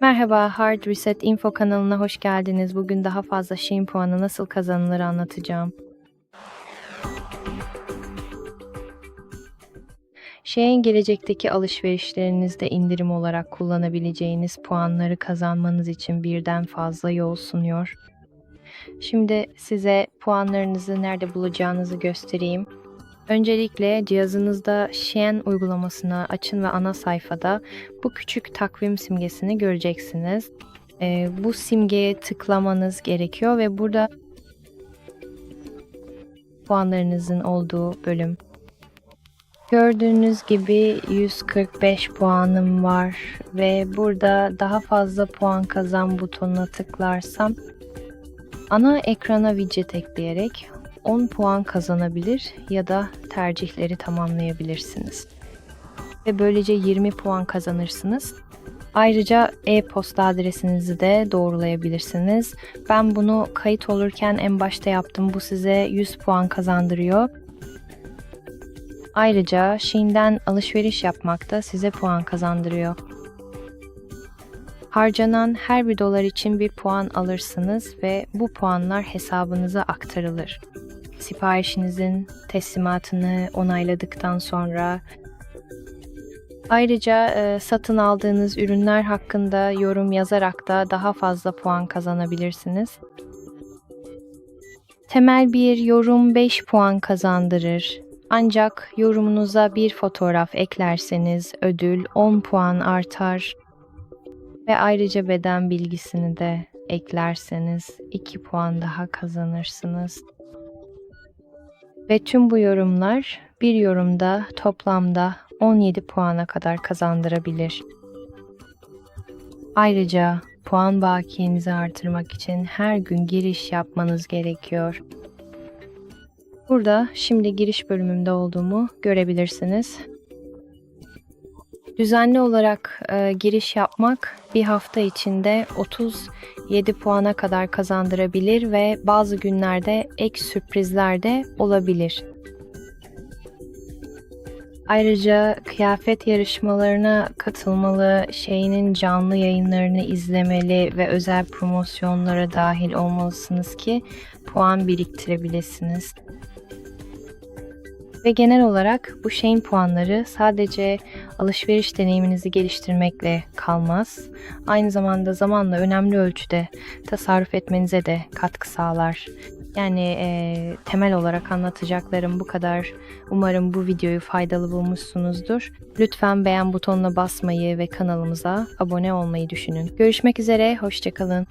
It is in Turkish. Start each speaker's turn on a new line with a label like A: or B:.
A: Merhaba, Hard Reset Info kanalına hoş geldiniz. Bugün daha fazla Shein puanı nasıl kazanılır anlatacağım. Shein gelecekteki alışverişlerinizde indirim olarak kullanabileceğiniz puanları kazanmanız için birden fazla yol sunuyor. Şimdi size puanlarınızı nerede bulacağınızı göstereyim. Öncelikle cihazınızda Shein uygulamasını açın ve ana sayfada bu küçük takvim simgesini göreceksiniz. Ee, bu simgeye tıklamanız gerekiyor ve burada puanlarınızın olduğu bölüm. Gördüğünüz gibi 145 puanım var ve burada daha fazla puan kazan butonuna tıklarsam ana ekrana widget ekleyerek 10 puan kazanabilir ya da tercihleri tamamlayabilirsiniz. Ve böylece 20 puan kazanırsınız. Ayrıca e-posta adresinizi de doğrulayabilirsiniz. Ben bunu kayıt olurken en başta yaptım. Bu size 100 puan kazandırıyor. Ayrıca Shein'den alışveriş yapmak da size puan kazandırıyor. Harcanan her bir dolar için bir puan alırsınız ve bu puanlar hesabınıza aktarılır. Siparişinizin teslimatını onayladıktan sonra Ayrıca e, satın aldığınız ürünler hakkında yorum yazarak da daha fazla puan kazanabilirsiniz. Temel bir yorum 5 puan kazandırır. Ancak yorumunuza bir fotoğraf eklerseniz ödül 10 puan artar. Ve ayrıca beden bilgisini de eklerseniz 2 puan daha kazanırsınız. Ve tüm bu yorumlar bir yorumda toplamda 17 puana kadar kazandırabilir. Ayrıca puan bakiyenizi artırmak için her gün giriş yapmanız gerekiyor. Burada şimdi giriş bölümümde olduğumu görebilirsiniz. Düzenli olarak e, giriş yapmak bir hafta içinde 37 puana kadar kazandırabilir ve bazı günlerde ek sürprizler de olabilir. Ayrıca kıyafet yarışmalarına katılmalı, şeyinin canlı yayınlarını izlemeli ve özel promosyonlara dahil olmalısınız ki puan biriktirebilirsiniz. Ve genel olarak bu şeyin puanları sadece alışveriş deneyiminizi geliştirmekle kalmaz. Aynı zamanda zamanla önemli ölçüde tasarruf etmenize de katkı sağlar. Yani e, temel olarak anlatacaklarım bu kadar. Umarım bu videoyu faydalı bulmuşsunuzdur. Lütfen beğen butonuna basmayı ve kanalımıza abone olmayı düşünün. Görüşmek üzere, hoşçakalın.